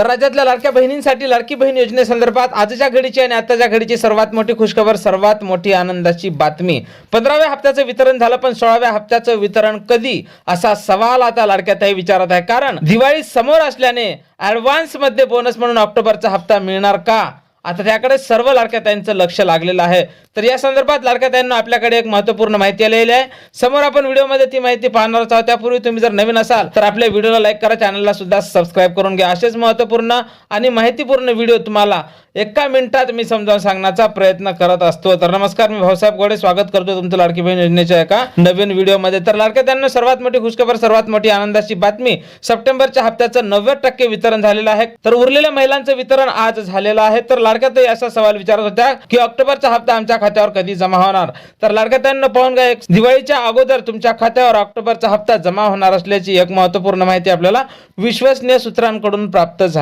तर राज्यातल्या लाडक्या बहिणींसाठी लाडकी बहीण योजनेसंदर्भात आजच्या घडीची आणि आताच्या घडीची सर्वात मोठी खुशखबर सर्वात मोठी आनंदाची बातमी. पंधराव्या हप्त्याचं वितरण झालं पण सोळाव्या हप्त्याचं वितरण कधी? असा सवाल आता लाडक्यातही विचारत आहे. कारण दिवाळी समोर असल्याने ऍडव्हान्समध्ये बोनस म्हणून ऑक्टोबरचा हप्ता मिळणार का? आता त्याकडे सर्व लाडक्या ताईंचं लक्ष लागलेलं आहे. तर या संदर्भात लाडक्या ताईंना आपल्याकडे एक महत्त्वपूर्ण माहिती आलेली आहे. समोर आपण व्हिडिओमध्ये ती माहिती पाहणारच आहोत. त्यापूर्वी तुम्ही जर नवीन असाल तर आपल्या व्हिडिओला लाईक करा चॅनलला सुद्धा सबस्क्राईब करून घ्या. असेच महत्त्वपूर्ण आणि माहितीपूर्ण व्हिडिओ तुम्हाला एका मिनिटात मी समजावून सांगण्याचा प्रयत्न करत असतो. तर नमस्कार मी भाऊसाहेब गोडे. स्वागत करतो तुमचं लाडकी बहीण योजनेच्या एका नवीन व्हिडिओमध्ये. तर लाडक्या त्यांना सर्वात मोठी खुशखबर सर्वात मोठी आनंदाची बातमी. सप्टेंबरच्या हप्त्याचं नव्वद टक्के वितरण झालेलं आहे. तर उरलेल्या महिलांचं वितरण आज झालेलं आहे. तर लाडक्यातही असा सवाल विचारत होत्या की ऑक्टोबरचा हप्ता आमच्या खात्यावर कधी जमा होणार? तर लाडक्यातांना पाहून काय दिवाळीच्या अगोदर तुमच्या खात्यावर ऑक्टोबरचा हप्ता जमा होणार असल्याची एक महत्त्वपूर्ण माहिती आपल्याला विश्वसनीय सूत्रांकडून प्राप्त झाली.